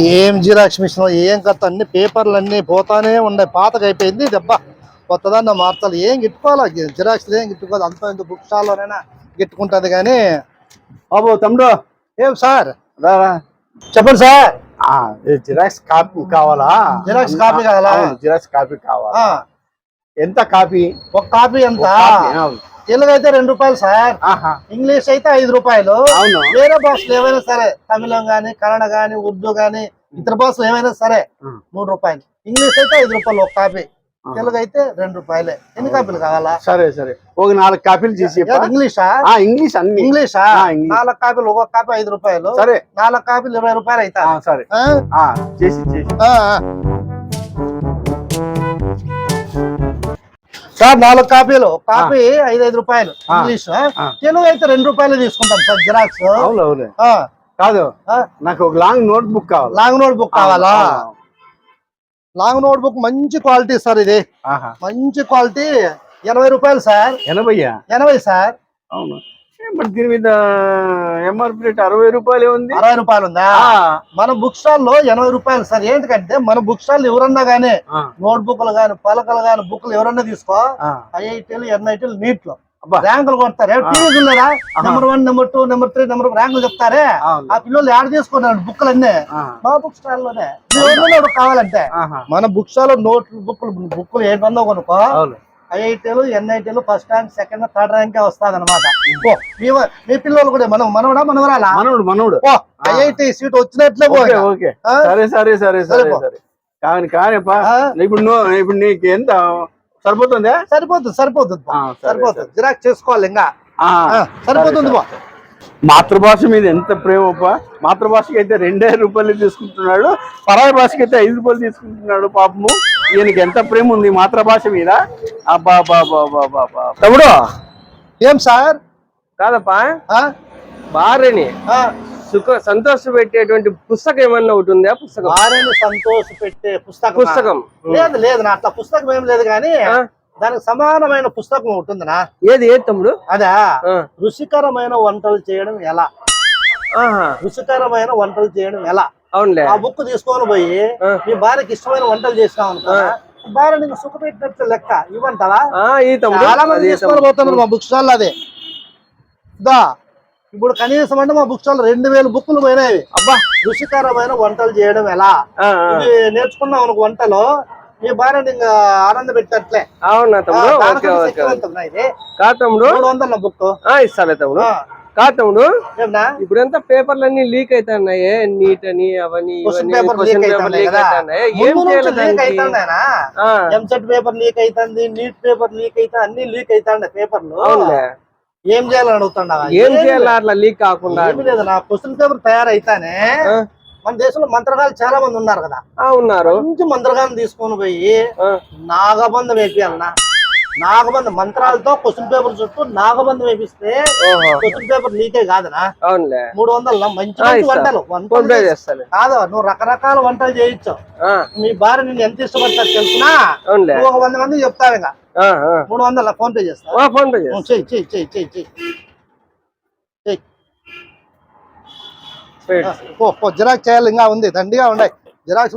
ఏం xerox machine ఏం కథ అన్ని పేపర్లు అన్ని పోతానే ఉన్నాయి. పాతగా అయిపోయింది దెబ్బ. కొత్తదాన్ని మార్చాలి. ఏం గిట్టుకోవాలి? జిరాక్స్ ఏం గిట్టుకోదు. అంత ఇంత బుక్ స్టాల్లోనైనా గిట్టుకుంటది కానీ. బాబు తమ్ముడు. ఏం సార్? చెప్పండి సార్. జిరాక్స్ కాపీ కావాలా? జిరాక్స్ కాపీ కావాలా? జిరాక్స్ కాపీ కావాలా? ఎంత కాపీ? ఒక కాపీ ఎంత. తెలుగు అయితే రెండు రూపాయలు సార్. ఆహా. ఇంగ్లీష్ అయితే ఐదు రూపాయలు. వేరే భాషలు ఏమైనా సరే తమిళం గాని కన్నడ గాని ఉర్దూ గాని ఇతర భాషలు ఏమైనా సరే. మూడు రూపాయలు. ఇంగ్లీష్ అయితే ఐదు రూపాయలు ఒక కాపీ. తెలుగు అయితే రెండు రూపాయలే. ఎన్ని కాపీలు కావాలా? సరే సరే. ఒక నాలుగు కాపీలు చేసి ఇంగ్లీషా? ఇంగ్లీష్ అన్ని. ఇంగ్లీషా. నాలుగు కాపీలు ఒక కాపీ ఐదు రూపాయలు. సరే. నాలుగు కాపీలు ఇరవై రూపాయలు అవుతా సరే. చేసి చేసి. సార్ నాలుగు కాపీలు. కాపీ ఐదు ఐదు రూపాయలు. ఇంగ్లీష్. తెలుగు అయితే రెండు రూపాయలు తీసుకుంటాం సార్ జిరాక్స్. కాదు. నాకు ఒక లాంగ్ నోట్ బుక్ కావాలి. లాంగ్ నోట్ బుక్ కావాలా? లాంగ్ నోట్ బుక్ మంచి క్వాలిటీ సార్ ఇది. మంచి క్వాలిటీ. ఎనభై రూపాయలు సార్. ఎనభయ్యా ఎనభై సార్. అవును. మరి దీని మీద ఎంఆర్పి రేట్ అరవై రూపాయలే ఉంది. అరవై రూపాయలు ఉందా? మన బుక్ స్టాల్లో ఎనభై రూపాయలు. సార్ ఏంటంటే మన బుక్ స్టాల్ ఎవరన్నా గానీ నోట్ బుక్లు గాని పలకలు గాని బుక్లు ఎవరన్నా తీసుకో. ఐఐటీలు ఎన్ఐటీలు నీట్లో. ర్యాంకులు కొడతారు టీవీ చూడలేదా number one number two number three number ర్యాంకులు చెప్తారే. ఆ పిల్లలు యాడ్ చేసుకున్నారు బుక్లు అన్నీ మా బుక్ స్టాల్లోనే. కావాలంటే. మన బుక్ స్టాల్లో నోట్ బుక్లు బుక్లు ఏంటన్నా కొనుక్కో. అవును. ఐఐటీలు ఎన్ఐటీలు first rank second third rank వస్తుంది అనమాట మీ పిల్లలు కూడా మనం మనవడా మనవరాలా? మనవుడు మనవుడు. ఓ ఐఐటి సీట్ వచ్చినట్లే ఓకే? సరే సరే సరే సరే కానీ కానిపా ఆ? ఇప్పుడు నువ్వు ఇప్పుడు నీకు ఎంత సరిపోతుందా? సరిపోతుంది సరిపోతుంది సరిపోతుంది జిరాక్స్ చేసుకోవాలి ఇంకా. సరిపోతుంది పో. మాతృభాష మీద ఎంత ప్రేమప్ప? మాతృభాషకి అయితే రెండే రూపాయలు తీసుకుంటున్నాడు పరాయి భాషకి అయితే ఐదు రూపాయలు తీసుకుంటున్నాడు పాపము. ఈయనకి ఎంత ప్రేమ ఉంది మాతృభాష మీద? తమ్ముడు? ఏం సార్? కాదప్పా? భార్యని సుఖ సంతోష పెట్టేటువంటి పుస్తకం ఏమన్నా ఒకటి ఉందా? పుస్తకం. భార్యని సంతోష పెట్టే పుస్తకం పుస్తకం. లేదు లేదు నా అట్లా పుస్తకం ఏం లేదు కానీ? దానికి సమానమైన పుస్తకం ఉంటుందినా ఏది ఏది తమ్ముడు? అదా. రుచికరమైన వంటలు చేయడం ఎలా? రుచికరమైన వంటలు చేయడం ఎలా? అవునులే. ఆ బుక్ తీసుకొని పోయి. మీ భార్యకి ఇష్టమైన వంటలు అనుకో. భార్య నీకు సుఖ పెట్టినట్టు లెక్క ఇవ్వంటావా? చాలా మంది తీసుకొని. పోతున్నారు మా బుక్ స్టాల్ అదే. దా ఇప్పుడు కనీసం అంటే మా బుక్ స్టాల్ రెండు వేలు బుక్కులు పోయినాయి. అబ్బా రుచికరమైన వంటలు చేయడం ఎలా? నేర్చుకున్నావు అనుకో వంటలో మీ భార్యని ఇంకా ఆనంద పెట్టట్లే. అవునా తమ్ముడు? ఓకే ఓకే ఇది. కా తమ్ముడు. మూడు వందల బుక్ ఇస్తాలే తమ్ముడు. కా తమ్ముడు ఏమన్నా ఇప్పుడంతా పేపర్లు అన్ని లీక్ అవుతున్నాయి నీట్ అని అవన్నీ ఎంసెట్ పేపర్ లీక్ అవుతుంది నీట్ పేపర్ లీక్ అన్ని లీక్ అవుతాండే పేపర్లు. ఏం చేయాలని ఏం చేయాలి అట్లా లీక్ కాకుండా? లేదు నా క్వశ్చన్ పేపర్ తయారైతానే. మన దేశంలో మంత్రగాలు చాలా మంది ఉన్నారు కదా. ఆ, ఉన్నారు. మంచి మంత్రగాలను తీసుకొని పోయి నాగబంధం వేపియాలన్నా నాగబంధం మంత్రాలతో క్వశ్చన్ పేపర్ చుట్టూ నాగబంధం వేపిస్తే క్వశ్చన్ పేపర్ లీకే కాదనా? అవునులే. మూడు వందలు మంచి. వంటలు. వంటలు చేస్తాను కాదు నువ్వు రకరకాల వంటలు చేయొచ్చు మీ భార్య నిన్ను ఎంత ఇష్టపడతారు తెలుసునా? ఒక వంద మంది చెప్తావు ఇంకా. మూడు వందల ఫోన్ పే చేస్తా. ఫోన్ పే చేస్తా. చెయ్యి చెయ్యి చెయ్యి చెయ్యి చెయ్యి. చెయ్యి. వెయిట్. పో పో జిరాక్స్ చేయాలి ఇంకా ఉంది. దండిగా ఉన్నాయి జిరాక్స్